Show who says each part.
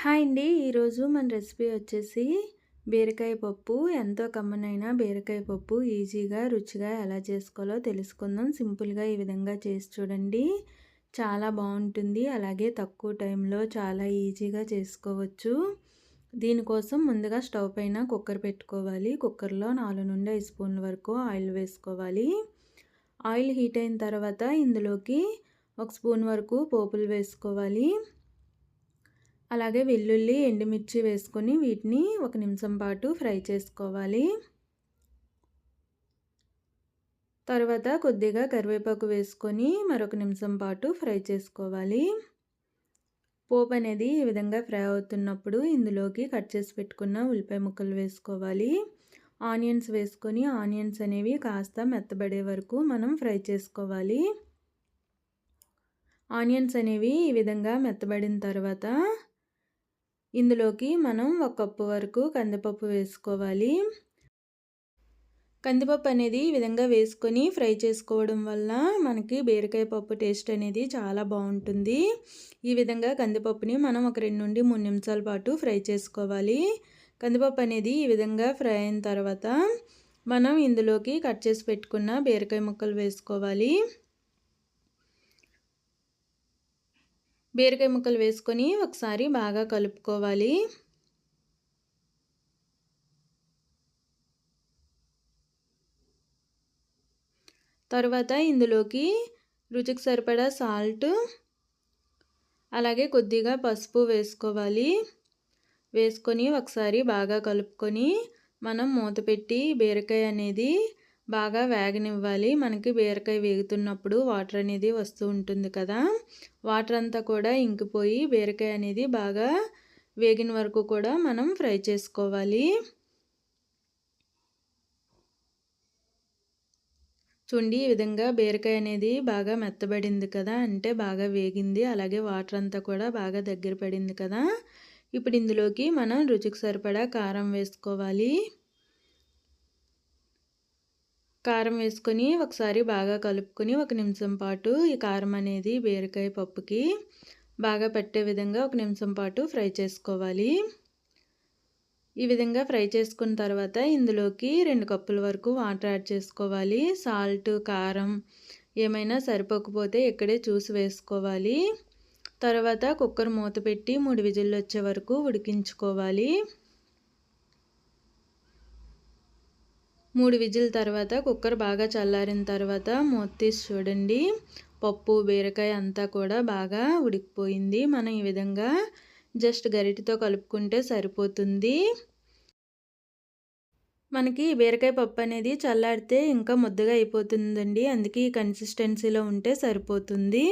Speaker 1: Hi అండి. ఈరోజు మన రెసిపీ వచ్చేసి బీరకాయ పప్పు. ఎంతో కమ్మనైన బీరకాయ పప్పు ఈజీగా రుచిగా ఎలా చేసుకోవాలో తెలుసుకుందాం. సింపుల్గా ఈ విధంగా చేసి చూడండి. చాలా బాగుంటుంది. అలాగే తక్కువ టైంలో చాలా ఈజీగా చేసుకోవచ్చు. దీనికోసం ముందుగా స్టవ్ పైన కుక్కర్ పెట్టుకోవాలి. కుక్కర్లో నాలుగు నుండి ఐదు స్పూన్ల వరకు ఆయిల్ వేసుకోవాలి. ఆయిల్ హీట్ అయిన తర్వాత ఇందులోకి ఒక స్పూన్ వరకు పోపులు వేసుకోవాలి. అలాగే వెల్లుల్లి ఎండుమిర్చి వేసుకొని వీటిని ఒక నిమిషం పాటు ఫ్రై చేసుకోవాలి. తర్వాత కొద్దిగా కరివేపాకు వేసుకొని మరొక నిమిషం పాటు ఫ్రై చేసుకోవాలి. పోపు అనేది ఈ విధంగా ఫ్రై అవుతున్నప్పుడు ఇందులోకి కట్ చేసి పెట్టుకున్న ఉల్లిపాయ ముక్కలు వేసుకోవాలి. ఆనియన్స్ వేసుకొని ఆనియన్స్ అనేవి కాస్త మెత్తబడే వరకు మనం ఫ్రై చేసుకోవాలి. ఆనియన్స్ అనేవి ఈ విధంగా మెత్తబడిన తర్వాత ఇందులోకి మనం ఒక కప్పు వరకు కందిపప్పు వేసుకోవాలి. కందిపప్పు అనేది ఈ విధంగా వేసుకొని ఫ్రై చేసుకోవడం వల్ల మనకి బీరకాయ పప్పు టేస్ట్ అనేది చాలా బాగుంటుంది. ఈ విధంగా కందిపప్పుని మనం ఒక రెండు నుండి మూడు నిమిషాల పాటు ఫ్రై చేసుకోవాలి. కందిపప్పు అనేది ఈ విధంగా ఫ్రై అయిన తర్వాత మనం ఇందులోకి కట్ చేసి పెట్టుకున్న బీరకాయ ముక్కలు వేసుకోవాలి. బీరకాయ ముక్కలు వేసుకొని ఒకసారి బాగా కలుపుకోవాలి. తర్వాత ఇందులోకి రుచికి సరిపడా సాల్ట్ అలాగే కొద్దిగా పసుపు వేసుకోవాలి. వేసుకొని ఒకసారి బాగా కలుపుకొని మనం మూత పెట్టి బీరకాయ అనేది బాగా వేగనివ్వాలి. మనకి బీరకాయ వేగుతున్నప్పుడు వాటర్ అనేది వస్తూ ఉంటుంది కదా. వాటర్ అంతా కూడా ఇంకిపోయి బీరకాయ అనేది బాగా వేగిన వరకు కూడా మనం ఫ్రై చేసుకోవాలి. చూడండి ఈ విధంగా బీరకాయ అనేది బాగా మెత్తబడింది కదా. అంటే బాగా వేగింది. అలాగే వాటర్ అంతా కూడా బాగా దగ్గర పడింది కదా. ఇప్పుడు ఇందులోకి మనం రుచికి సరిపడా కారం వేసుకోవాలి. కారం వేసుకొని ఒకసారి బాగా కలుపుకొని ఒక నిమిషం పాటు ఈ కారం అనేది బీరకాయ పప్పుకి బాగా పెట్టే విధంగా ఒక నిమిషం పాటు ఫ్రై చేసుకోవాలి. ఈ విధంగా ఫ్రై చేసుకున్న తర్వాత ఇందులోకి రెండు కప్పుల వరకు వాటర్ యాడ్ చేసుకోవాలి. సాల్ట్ కారం ఏమైనా సరిపోకపోతే ఇక్కడే చూసి వేసుకోవాలి. తర్వాత కుక్కర్ మూత పెట్టి మూడు విజిల్లు వచ్చే వరకు ఉడికించుకోవాలి. మూడు విజిల్ తర్వాత కుక్కర్ బాగా చల్లారిన తర్వాత మూత తీసి చూడండి. పప్పు బీరకాయ అంతా కూడా బాగా ఉడికిపోయింది. మనం ఈ విధంగా జస్ట్ గరిటితో కలుపుకుంటే సరిపోతుంది. మనకి బీరకాయ పప్పు అనేది చల్లారితే ఇంకా ముద్దగా అయిపోతుందండి. అందుకే ఈ కన్సిస్టెన్సీలో ఉంటే సరిపోతుంది.